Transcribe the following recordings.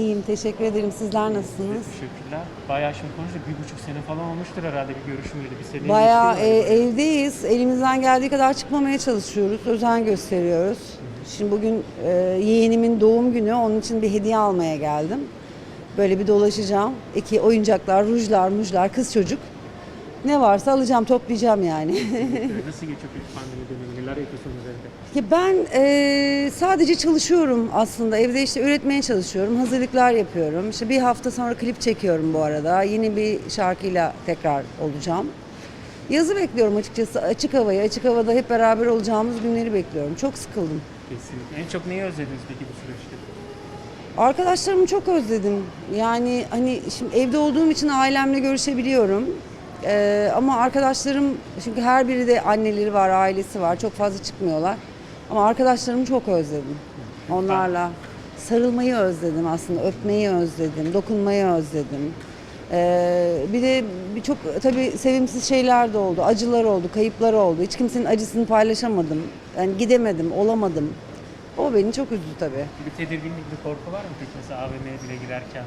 İyiyim, teşekkür ederim. Sizler nasılsınız? Teşekkürler. Bayağı şimdi konuştuk. Bir buçuk sene falan olmuştur herhalde bir görüşmeyeli. Bir sene Bayağı geçti e, evdeyiz. Elimizden geldiği kadar çıkmamaya çalışıyoruz. Özen gösteriyoruz. Şimdi bugün e, yeğenimin doğum günü. Onun için bir hediye almaya geldim. Böyle bir dolaşacağım. İki oyuncaklar, rujlar, mujlar, kız çocuk. Ne varsa alacağım, toplayacağım yani. Nasıl geçiyor peki pandemi dönemi? Neler yapıyorsunuz evde? Ya ben e, sadece çalışıyorum aslında. Evde işte üretmeye çalışıyorum. Hazırlıklar yapıyorum. İşte bir hafta sonra klip çekiyorum bu arada. Yeni bir şarkıyla tekrar olacağım. Yazı bekliyorum açıkçası. Açık havayı, açık havada hep beraber olacağımız günleri bekliyorum. Çok sıkıldım. Kesinlikle. En çok neyi özlediniz peki bu süreçte? Arkadaşlarımı çok özledim. Yani hani şimdi evde olduğum için ailemle görüşebiliyorum. Ee, ama arkadaşlarım çünkü her biri de anneleri var, ailesi var. Çok fazla çıkmıyorlar. Ama arkadaşlarımı çok özledim. Onlarla sarılmayı özledim aslında, öpmeyi özledim, dokunmayı özledim. Ee, bir de birçok tabii sevimsiz şeyler de oldu, acılar oldu, kayıplar oldu. Hiç kimsenin acısını paylaşamadım. Yani gidemedim, olamadım. O beni çok üzdü tabii. Bir tedirginlik, bir korku var mı peki mesela AVM'ye bile girerken?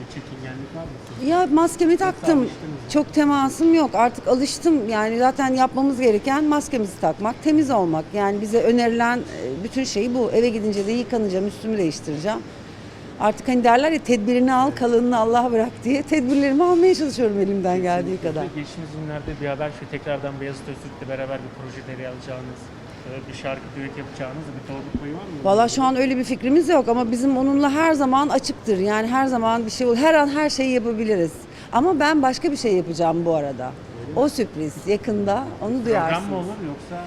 Bir çekingenlik var mı? Ya maskemi taktım. Çok temasım yok. Artık alıştım. Yani zaten yapmamız gereken maskemizi takmak, temiz olmak. Yani bize önerilen e, bütün şey bu. Eve gidince de yıkanacağım, üstümü değiştireceğim. Artık hani derler ya tedbirini al, kalınını Allah bırak diye tedbirlerimi almaya çalışıyorum elimden geldiği kadar. Geçtiğimiz günlerde bir haber şu tekrardan Beyazıt Öztürk'le beraber bir projeleri alacağınız, e, bir şarkı düet yapacağınız bir doğruluk payı var mı? Valla şu an öyle bir fikrimiz yok ama bizim onunla her zaman açıktır. Yani her zaman bir şey olur. Her an her şeyi yapabiliriz. Ama ben başka bir şey yapacağım bu arada. O sürpriz yakında onu duyarsınız. Program mı olur yoksa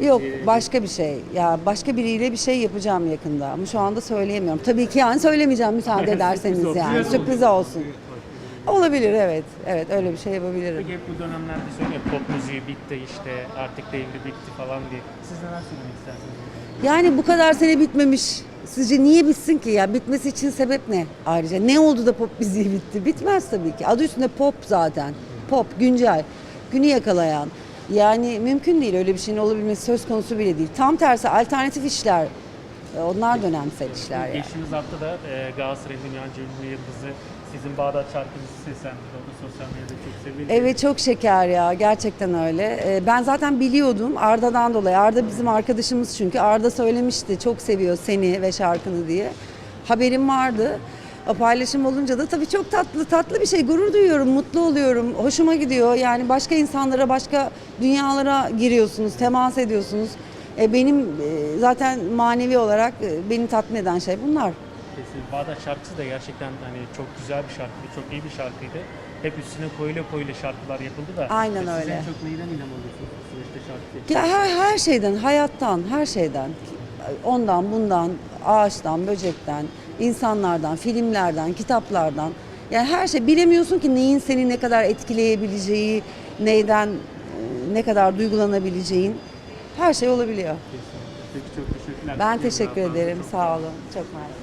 e, Yok e, başka bir şey. Ya başka biriyle bir şey yapacağım yakında ama şu anda söyleyemiyorum. Tabii ki yani söylemeyeceğim müsaade ederseniz olsun. yani. Sürpriz olsun. Olabilir evet. Evet öyle bir şey yapabilirim. Peki hep bu dönemlerde söylüyor pop müziği bitti işte artık devri bitti falan diye. Siz neler söylemek istersiniz? Yani bu kadar sene bitmemiş. Sizce niye bitsin ki ya? Bitmesi için sebep ne ayrıca? Ne oldu da pop müziği bitti? Bitmez tabii ki. Adı üstünde pop zaten. Pop, güncel, günü yakalayan. Yani mümkün değil öyle bir şeyin olabilmesi söz konusu bile değil. Tam tersi alternatif işler. E, Onlar dönemsel işler yani. Geçtiğimiz hafta da e, Galatasaray'ın dünyaca ünlü yıldızı sizin Bağdat şarkınızı seslendirdi. O da sosyal medyada çok sevildi. Evet çok şeker ya gerçekten öyle. Ee, Ben zaten biliyordum Arda'dan dolayı. Arda bizim arkadaşımız çünkü. Arda söylemişti çok seviyor seni ve şarkını diye. Haberim vardı. O paylaşım olunca da tabii çok tatlı tatlı bir şey. Gurur duyuyorum, mutlu oluyorum. Hoşuma gidiyor. Yani başka insanlara, başka dünyalara giriyorsunuz, temas ediyorsunuz. E, Benim e, zaten manevi olarak e, beni tatmin eden şey bunlar. Kesin. Bağdat şarkısı da gerçekten hani çok güzel bir şarkıydı, çok iyi bir şarkıydı. Hep üstüne koyula koyula şarkılar yapıldı da. Aynen Siz öyle. en çok neyden ilham alıyorsunuz bu süreçte şarkı Ya her, her şeyden, hayattan, her şeyden. Ondan, bundan, ağaçtan, böcekten, insanlardan, filmlerden, kitaplardan. Yani her şey bilemiyorsun ki neyin seni ne kadar etkileyebileceği, neyden ne kadar duygulanabileceğin her şey olabiliyor. Peki çok teşekkürler. Ben teşekkür ederim. Sağ olun. Çok mersi.